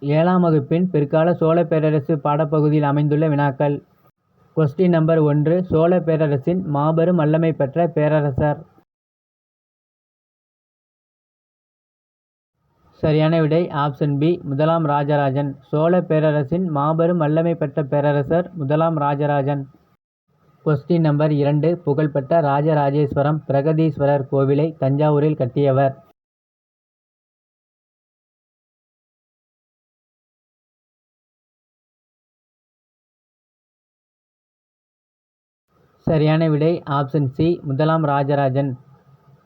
ஏழாம் வகுப்பின் பிற்கால சோழப் பேரரசு பாடப்பகுதியில் அமைந்துள்ள வினாக்கள். கொஸ்டின் நம்பர் ஒன்று சோழப் பேரரசின் மாபெரும் வல்லமை பெற்ற பேரரசர். சரியான விடை ஆப்ஷன் பி முதலாம் ராஜராஜன். சோழப் பேரரசின் மாபெரும் வல்லமை பெற்ற பேரரசர் முதலாம் ராஜராஜன். கொஸ்டின் நம்பர் இரண்டு புகழ்பெற்ற ராஜராஜேஸ்வரம் பிரகதீஸ்வரர் கோவிலை தஞ்சாவூரில் கட்டியவர். சரியான விடை ஆப்ஷன் சி முதலாம் ராஜராஜன்.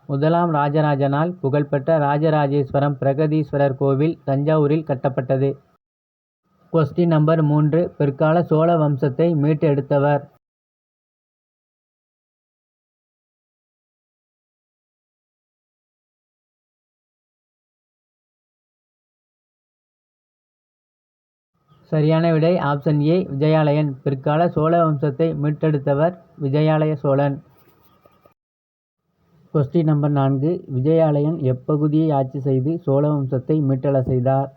முதலாம் ராஜராஜனால் புகழ்பெற்ற ராஜராஜேஸ்வரம் பிரகதீஸ்வரர் கோவில் தஞ்சாவூரில் கட்டப்பட்டது. கொஸ்டின் நம்பர் மூன்று பிற்கால சோழ வம்சத்தை மீட்டெடுத்தவர். சரியான விடை ஆப்ஷன் ஏ விஜயாலயன். பிற்கால சோழ வம்சத்தை மீட்டெடுத்தவர் விஜயாலய சோழன். கொஸ்டின் நம்பர் நான்கு. விஜயாலயன் எப்பகுதியை ஆட்சி செய்து சோழ வம்சத்தை மீட்டெழ செய்தார்?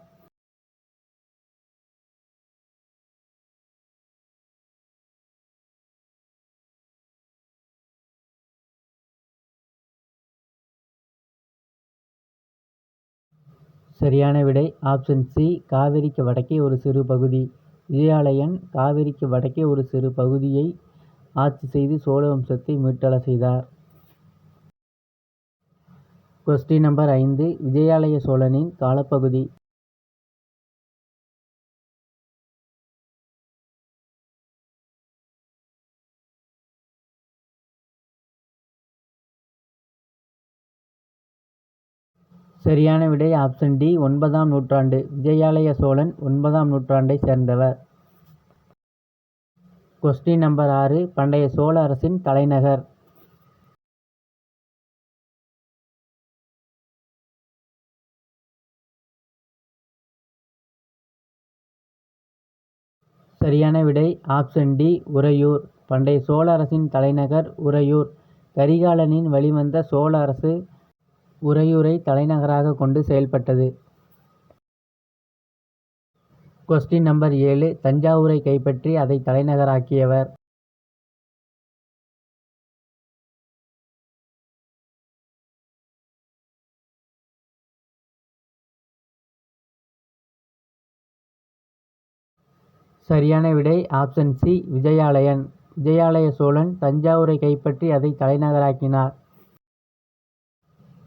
சரியான விடை. ஆப்ஷன் சி காவிரிக்கு வடக்கே ஒரு சிறு பகுதி. விஜயாலயன் காவிரிக்கு வடக்கே ஒரு சிறு பகுதியை ஆட்சி செய்து சோழ வம்சத்தை மீட்டெழ செய்தார். கொஸ்டின் நம்பர் ஐந்து விஜயாலய சோழனின் காலப்பகுதி. சரியான விடை ஆப்ஷன் டி ஒன்பதாம் நூற்றாண்டு. விஜயாலய சோழன் ஒன்பதாம் நூற்றாண்டை சேர்ந்தவர். கொஸ்டின் நம்பர் ஆறு பண்டைய சோழ அரசின் தலைநகர். சரியான விடை ஆப்ஷன் டி உறையூர். பண்டைய சோழ அரசின் தலைநகர் உறையூர். கரிகாலனின் வழிவந்த சோழ அரசு உறையூரை தலைநகராக கொண்டு செயல்பட்டது. கொஸ்டின் நம்பர் ஏழு. தஞ்சாவூரை கைப்பற்றி அதை தலைநகராக்கியவர். சரியான விடை. Option C Vijayalayan. Vijayalaya Cholan தஞ்சாவூரை கைப்பற்றி அதை தலைநகராக்கினார்.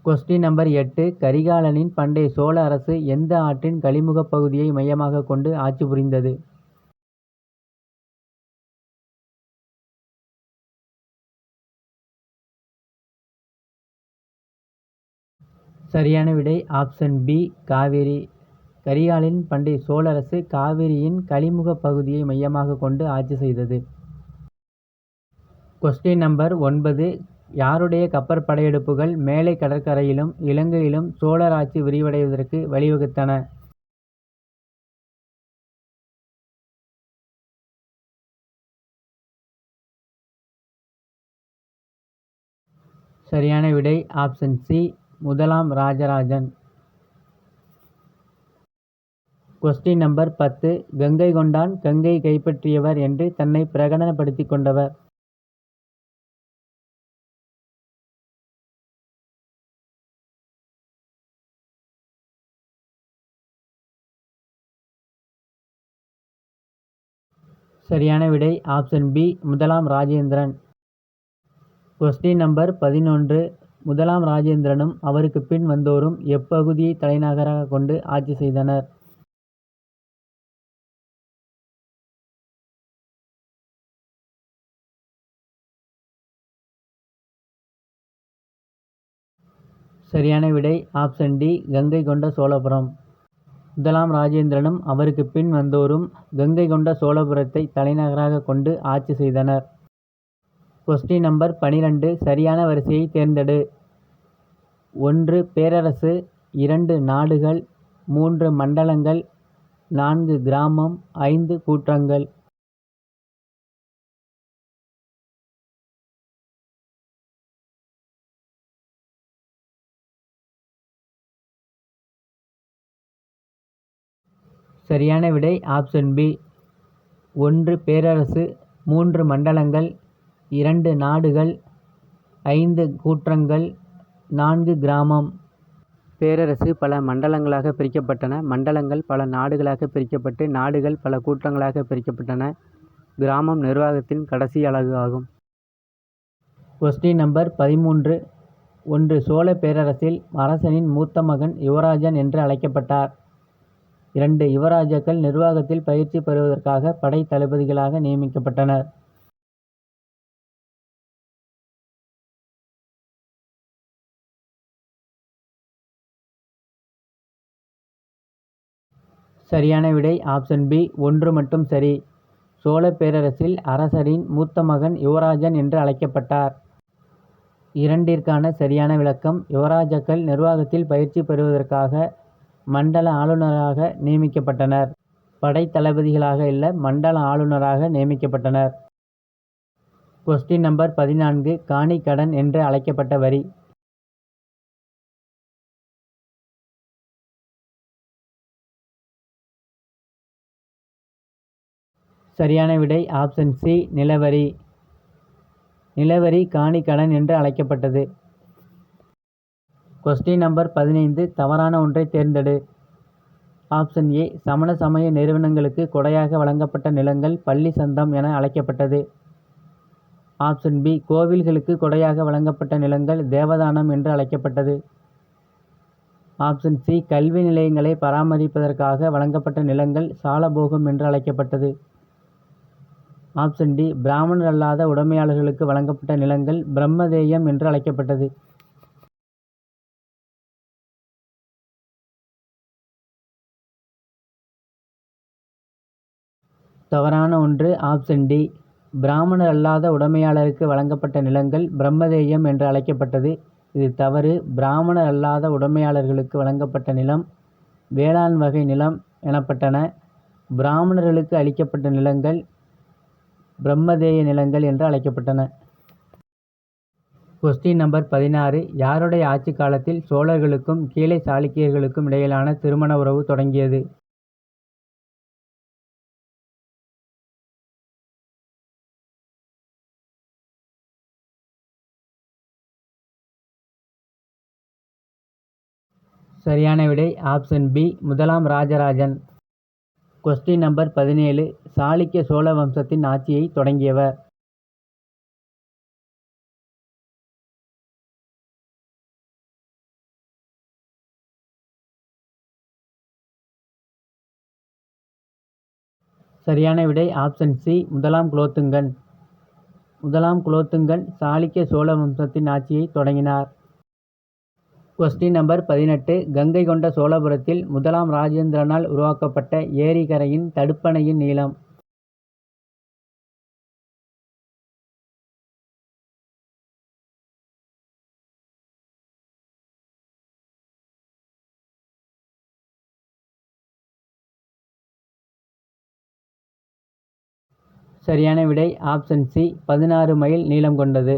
கொஸ்டின் நம்பர் எட்டு கரிகாலனின் பண்டைய சோழ அரசு எந்த ஆற்றின் கழிமுகப் பகுதியை மையமாக கொண்டு ஆட்சி புரிந்தது? சரியான விடை ஆப்ஷன் பி காவேரி. கரிகாலின் பண்டைய சோழ அரசு காவிரியின் கழிமுகப் பகுதியை மையமாக கொண்டு ஆட்சி செய்தது. கொஸ்டின் நம்பர் ஒன்பது யாருடைய கப்பற் படையெடுப்புகள் மேலை கடற்கரையிலும் இலங்கையிலும் சோழர் ஆட்சி விரிவடைவதற்கு வழிவகுத்தன. சரியான விடை ஆப்ஷன் சி முதலாம் ராஜராஜன். கொஸ்டின் நம்பர் பத்து கங்கை கொண்டான் கங்கை கைப்பற்றியவர் என்று தன்னை பிரகடனப்படுத்திக் கொண்டவர். சரியான விடை. ஆப்ஷன் பி முதலாம் ராஜேந்திரன். கொஸ்டின் நம்பர் பதினொன்று. முதலாம் ராஜேந்திரனும் அவருக்கு பின் வந்தோரும் எப்பகுதியை தலைநகராக கொண்டு ஆட்சி செய்தனர்? சரியான விடை. ஆப்ஷன் டி கங்கை கொண்ட சோழபுரம். முதலாம் ராஜேந்திரனும் அவருக்கு பின் வந்தோரும் கங்கை கொண்ட சோழபுரத்தை தலைநகராக கொண்டு ஆட்சி செய்தனர். கொஸ்டின் நம்பர் பனிரெண்டு. சரியான வரிசையை தேர்ந்தெடு. ஒன்று பேரரசு. இரண்டு நாடுகள். மூன்று மண்டலங்கள். நான்கு கிராமம். ஐந்து கூற்றங்கள். சரியான விடை. ஆப்ஷன் பி ஒன்று பேரரசு மூன்று மண்டலங்கள் இரண்டு நாடுகள் ஐந்து கூற்றங்கள் நான்கு கிராமம். பேரரசு பல மண்டலங்களாக பிரிக்கப்பட்டன. மண்டலங்கள் பல நாடுகளாக பிரிக்கப்பட்டு நாடுகள் பல கூற்றங்களாக பிரிக்கப்பட்டன. கிராமம் நிர்வாகத்தின் கடைசி அலகு ஆகும். கொஸ்டின் நம்பர் பதிமூன்று. ஒன்று சோழ பேரரசில் அரசனின் மூத்த மகன் யுவராஜன் என்று அழைக்கப்பட்டார். இரண்டு யுவராஜாக்கள் நிர்வாகத்தில் பயிற்சி பெறுவதற்காக படை தளபதிகளாக நியமிக்கப்பட்டனர். சரியான விடை ஆப்ஷன் பி ஒன்று மட்டும் சரி. சோழ பேரரசில் அரசரின் மூத்த மகன் யுவராஜன் என்று அழைக்கப்பட்டார். இரண்டிற்கான சரியான விளக்கம் யுவராஜாக்கள் நிர்வாகத்தில் பயிற்சி பெறுவதற்காக மண்டல ஆளுநராக நியமிக்கப்பட்டனர். படை தளபதிகளாக இல்ல மண்டல ஆளுநராக நியமிக்கப்பட்டனர். கொஸ்டின் நம்பர் பதினான்கு காணிக்கடன் என்று அழைக்கப்பட்ட வரி. சரியான விடை ஆப்ஷன் சி நிலவரி. நிலவரி காணிக்கடன் என்று அழைக்கப்பட்டது. கொஸ்டின் நம்பர் பதினைந்து. தவறான ஒன்றை தேர்ந்தெடு. ஆப்ஷன் ஏ சமண சமய நிறுவனங்களுக்கு கொடையாக வழங்கப்பட்ட நிலங்கள் பள்ளி சந்தம் என அழைக்கப்பட்டது. ஆப்ஷன் பி கோவில்களுக்கு கொடையாக வழங்கப்பட்ட நிலங்கள் தேவதானம் என்று அழைக்கப்பட்டது. ஆப்ஷன் சி கல்வி நிலையங்களை பராமரிப்பதற்காக வழங்கப்பட்ட நிலங்கள் சாலபோகம் என்று அழைக்கப்பட்டது. ஆப்ஷன் டி பிராமணர் அல்லாத உடைமையாளர்களுக்கு வழங்கப்பட்ட நிலங்கள் பிரம்மதேயம் என்று அழைக்கப்பட்டது. தவறான ஒன்று. Option D. பிராமணர் அல்லாத உடைமையாளருக்கு வழங்கப்பட்ட நிலங்கள் பிரம்மதேயம் என்று அழைக்கப்பட்டது. இது தவறு. பிராமணர் அல்லாத உடைமையாளர்களுக்கு வழங்கப்பட்ட நிலம் வேளாண் வகை நிலம் எனப்பட்டன. பிராமணர்களுக்கு அளிக்கப்பட்ட நிலங்கள் பிரம்மதேய நிலங்கள் என்று அழைக்கப்பட்டன. கொஸ்டின் நம்பர் பதினாறு. யாருடைய ஆட்சி காலத்தில் சோழர்களுக்கும் கீழே சாளுக்கியர்களுக்கும் இடையிலான திருமண உறவு தொடங்கியது? சரியான விடை ஆப்ஷன் பி முதலாம் ராஜராஜன். கொஸ்டின் நம்பர் பதினேழு சாளுக்கிய சோழ வம்சத்தின் ஆட்சியை தொடங்கியவர். சரியான விடை ஆப்ஷன் சி முதலாம் குலோத்துங்கன். முதலாம் குலோத்துங்கன் சாளுக்கிய சோழ வம்சத்தின் ஆட்சியை தொடங்கினார். கொஸ்டின் நம்பர் பதினெட்டு. கங்கை கொண்ட சோழபுரத்தில் முதலாம் ராஜேந்திரனால் உருவாக்கப்பட்ட ஏரிக்கரையின் தடுப்பணையின் நீளம். சரியான விடை ஆப்ஷன் சி பதினாறு மைல் நீளம் கொண்டது.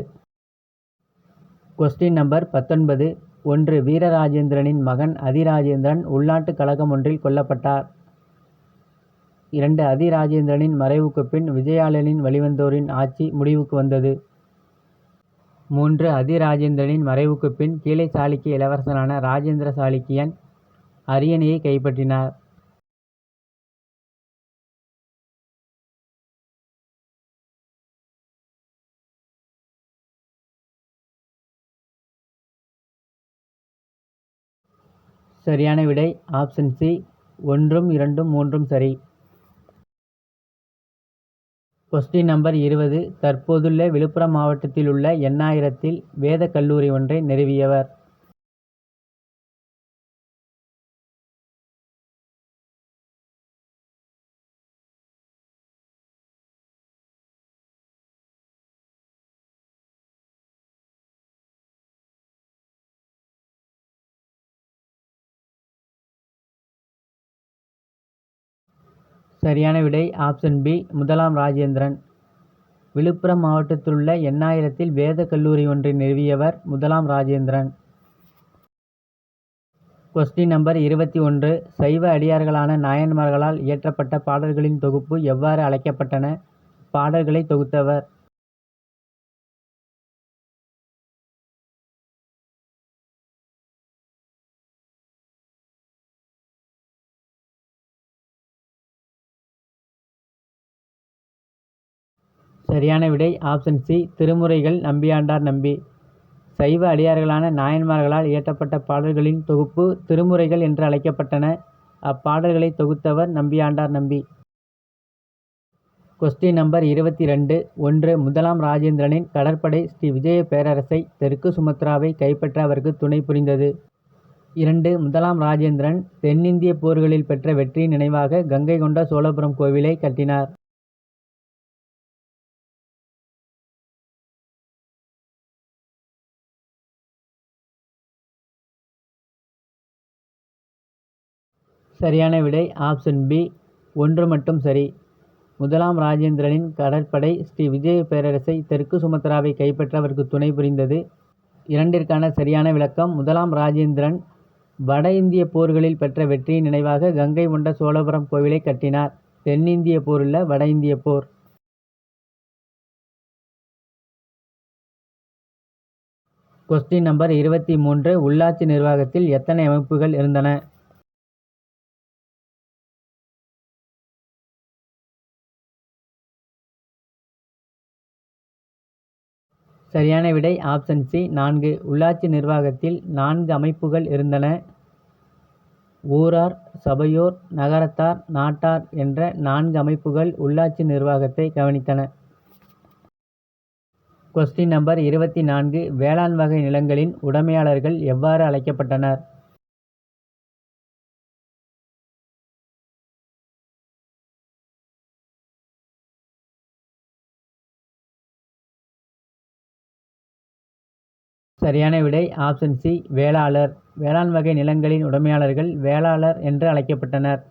கொஸ்டின் நம்பர் பத்தொன்பது. ஒன்று வீரராஜேந்திரனின் மகன் அதிராஜேந்திரன் உள்நாட்டுக் கழகம் ஒன்றில் கொல்லப்பட்டார். இரண்டு அதிராஜேந்திரனின் மறைவுக்குப் பின் விஜயாலயனின் வழிவந்தோரின் ஆட்சி முடிவுக்கு வந்தது. மூன்று அதிராஜேந்திரனின் மறைவுக்குப் பின் கீழை சாளுக்கிய இளவரசனான ராஜேந்திர சாளுக்கியன் அரியணையை கைப்பற்றினார். சரியான விடை ஆப்ஷன் சி ஒன்றும் இரண்டும் மூன்றும் சரி. கொஸ்டின் நம்பர் இருபது. தற்போதுள்ள விழுப்புரம் மாவட்டத்தில் உள்ள எண்ணாயிரத்தில் வேத கல்லூரி ஒன்றை நிறுவியவர். சரியான விடை. ஆப்ஷன் பி முதலாம் ராஜேந்திரன். விழுப்புரம் மாவட்டத்திலுள்ள எண்ணாயிரத்தில் வேத கல்லூரி ஒன்றை நிறுவியவர் முதலாம் ராஜேந்திரன். கொஸ்டின் நம்பர் இருபத்தி ஒன்று. சைவ அடியார்களான நாயன்மார்களால் இயற்றப்பட்ட பாடல்களின் தொகுப்பு எவ்வாறு அழைக்கப்பட்டன? பாடல்களை தொகுத்தவர். சரியான விடை ஆப்ஷன் சி திருமுறைகள் நம்பியாண்டார் நம்பி. சைவ அடியார்களான நாயன்மார்களால் இயற்றப்பட்ட பாடல்களின் தொகுப்பு திருமுறைகள் என்று அழைக்கப்பட்டன. அப்பாடல்களை தொகுத்தவர் நம்பியாண்டார் நம்பி. கொஸ்டின் நம்பர் இருபத்தி ரெண்டு ஒன்று முதலாம் ராஜேந்திரனின் கடற்படை ஸ்ரீ விஜய பேரரசை தெற்கு சுமத்ராவை கைப்பற்ற அவருக்கு துணை புரிந்தது. இரண்டு முதலாம் ராஜேந்திரன் தென்னிந்திய போர்களில் பெற்ற வெற்றியின் நினைவாக கங்கை கொண்ட சோழபுரம் கோவிலை கட்டினார். சரியான விடை ஆப்ஷன் பி ஒன்று மட்டும் சரி. முதலாம் ராஜேந்திரனின் கடற்படை ஸ்ரீ விஜய பேரரசை தெற்கு சுமத்ராவை கைப்பற்ற அவருக்கு துணை புரிந்தது. இரண்டிற்கான சரியான விளக்கம் முதலாம் ராஜேந்திரன் வட இந்திய போர்களில் பெற்ற வெற்றியின் நினைவாக கங்கை கொண்ட சோழபுரம் கோவிலை கட்டினார். தென்னிந்திய போர் வட இந்திய போர். கொஸ்டின் நம்பர் இருபத்தி மூன்று உள்ளாட்சி நிர்வாகத்தில் எத்தனை அமைப்புகள் இருந்தன? சரியான விடை ஆப்ஷன் சி நான்கு. உள்ளாட்சி நிர்வாகத்தில் நான்கு அமைப்புகள் இருந்தன. ஊரார் சபையோர் நகரத்தார் நாட்டார் என்ற நான்கு அமைப்புகள் உள்ளாட்சி நிர்வாகத்தை கவனித்தன. கொஸ்டின் நம்பர் இருபத்தி நான்கு. வேளாண் வகை நிலங்களின் உடைமையாளர்கள் எவ்வாறு அழைக்கப்பட்டனர்? சரியான விடை ஆப்ஷன் சி வேளாளர். வேளாண் வகை நிலங்களின் உடைமையாளர்கள் வேளாளர் என்று அழைக்கப்பட்டனர்.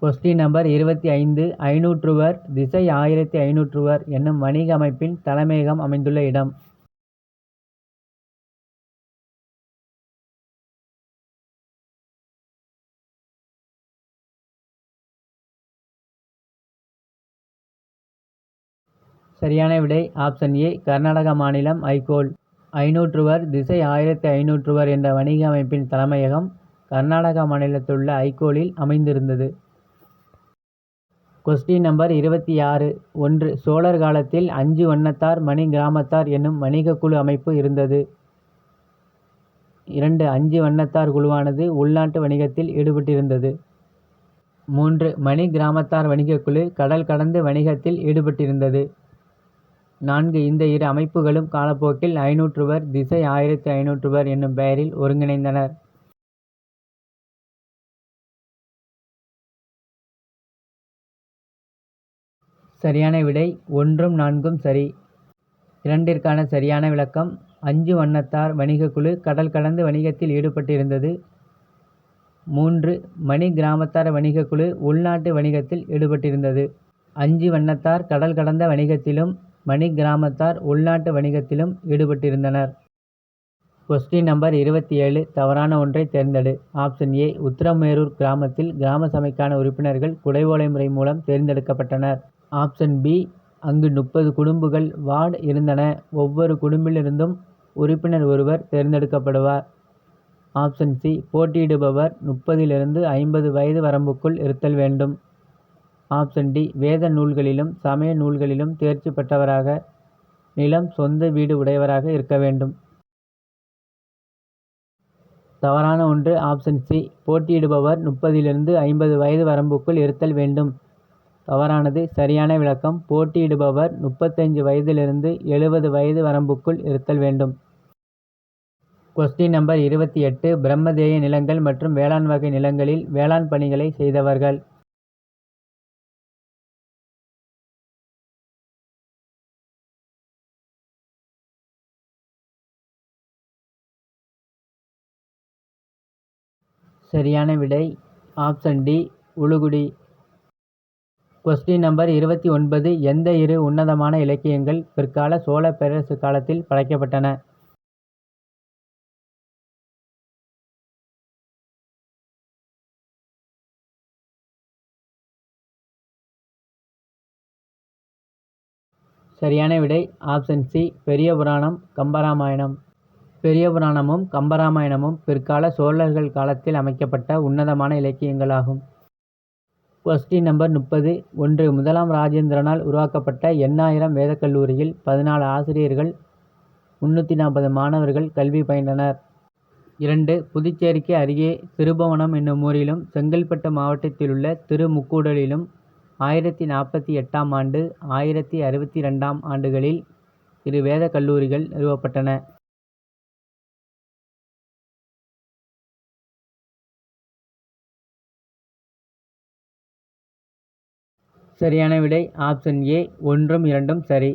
கொஸ்டின் நம்பர் இருபத்தி ஐந்து ஐநூற்றுவர் திசை ஆயிரத்தி ஐநூற்றுவர் என்னும் வணிக அமைப்பின் தலைமையகம் அமைந்துள்ள இடம். சரியான விடை ஆப்ஷன் ஏ கர்நாடக மாநிலம் ஐகோல். ஐநூற்றுவர் திசை ஆயிரத்தி ஐநூற்றுவர் என்ற வணிக அமைப்பின் தலைமையகம் கர்நாடக மாநிலத்திலுள்ள ஐகோலில் அமைந்திருந்தது. கொஸ்டின் நம்பர் இருபத்தி ஆறு ஒன்று சோழர் காலத்தில் அஞ்சு வண்ணத்தார் மணி கிராமத்தார் என்னும் வணிக குழு அமைப்பு இருந்தது. இரண்டு அஞ்சு வண்ணத்தார் குழுவானது உள்நாட்டு வணிகத்தில் ஈடுபட்டிருந்தது. மூன்று மணி கிராமத்தார் வணிகக்குழு கடல் கடந்து வணிகத்தில் ஈடுபட்டிருந்தது. நான்கு இந்த இரு அமைப்புகளும் காலப்போக்கில் ஐநூற்றுவர் திசை ஆயிரத்தி ஐநூற்றுவர் என்னும் பெயரில் ஒருங்கிணைந்தனர். சரியான விடை ஒன்றும் நான்கும் சரி. இரண்டிற்கான சரியான விளக்கம் அஞ்சு வண்ணத்தார் வணிகக்குழு கடல் கடந்து வணிகத்தில் ஈடுபட்டிருந்தது. மூன்று மணி கிராமத்தார் வணிகக்குழு உள்நாட்டு வணிகத்தில் ஈடுபட்டிருந்தது. அஞ்சு வண்ணத்தார் கடல் கடந்த வணிகத்திலும் மணிக் கிராமத்தார் உள்நாட்டு வணிகத்திலும் ஈடுபட்டிருந்தனர். கொஸ்டின் நம்பர் இருபத்தி ஏழு தவறான ஒன்றை தேர்ந்தெடு. ஆப்ஷன் ஏ உத்திரமேரூர் கிராமத்தில் கிராம சபைக்கான உறுப்பினர்கள் குடைவோலை முறை மூலம் தேர்ந்தெடுக்கப்பட்டனர். ஆப்ஷன் பி அங்கு முப்பது குடும்பங்கள் வார்டு இருந்தன. ஒவ்வொரு குடும்பிலிருந்தும் உறுப்பினர் ஒருவர் தேர்ந்தெடுக்கப்படுவார். ஆப்ஷன் சி போட்டியிடுபவர் முப்பதிலிருந்து ஐம்பது வயது வரம்புக்குள் இருத்தல் வேண்டும். ஆப்ஷன் டி வேத நூல்களிலும் சமய நூல்களிலும் தேர்ச்சி பெற்றவராக நிலம் சொந்த வீடு உடையவராக இருக்க வேண்டும். தவறான ஒன்று ஆப்ஷன் சி போட்டியிடுபவர் முப்பதிலிருந்து ஐம்பது வயது வரம்புக்குள் இருத்தல் வேண்டும். தவறானது சரியான விளக்கம் போட்டியிடுபவர் முப்பத்தஞ்சு வயதிலிருந்து எழுபது வயது வரம்புக்குள் இருத்தல் வேண்டும். கொஸ்டின் நம்பர் இருபத்தி எட்டு பிரம்மதேய நிலங்கள் மற்றும் வேளாண் வகை நிலங்களில் வேளாண் பணிகளை செய்தவர்கள். சரியான விடை. ஆப்ஷன் டி உழுகுடி கொஸ்டின் நம்பர் இருபத்தி ஒன்பது எந்த இரு உன்னதமான இலக்கியங்கள் பிற்கால சோழ பேரரசு காலத்தில் படைக்கப்பட்டன? சரியான விடை. ஆப்ஷன் சி பெரிய புராணம் கம்பராமாயணம். பெரிய புராணமும் கம்பராமாயணமும் பிற்கால சோழர்கள் காலத்தில் அமைக்கப்பட்ட உன்னதமான இலக்கியங்களாகும். கொஸ்டின் நம்பர் முப்பது. ஒன்று. முதலாம் ராஜேந்திரனால் உருவாக்கப்பட்ட எண்ணாயிரம் வேதக் கல்லூரியில் பதினாலு ஆசிரியர்கள் முன்னூற்றி நாற்பது மாணவர்கள் கல்வி பயின்றனர். இரண்டு. புதுச்சேரிக்கு அருகே திருபுவனம் என்னும் ஊரிலும் செங்கல்பட்டு மாவட்டத்திலுள்ள திருமுக்கூடலிலும் ஆயிரத்தி நாற்பத்தி எட்டாம் ஆண்டு ஆயிரத்தி அறுபத்தி ரெண்டாம் ஆண்டுகளில் இரு வேதக் கல்லூரிகள் நிறுவப்பட்டன. சரியான விடை. ஆப்ஷன் ஏ ஒன்றும் இரண்டும் சரி.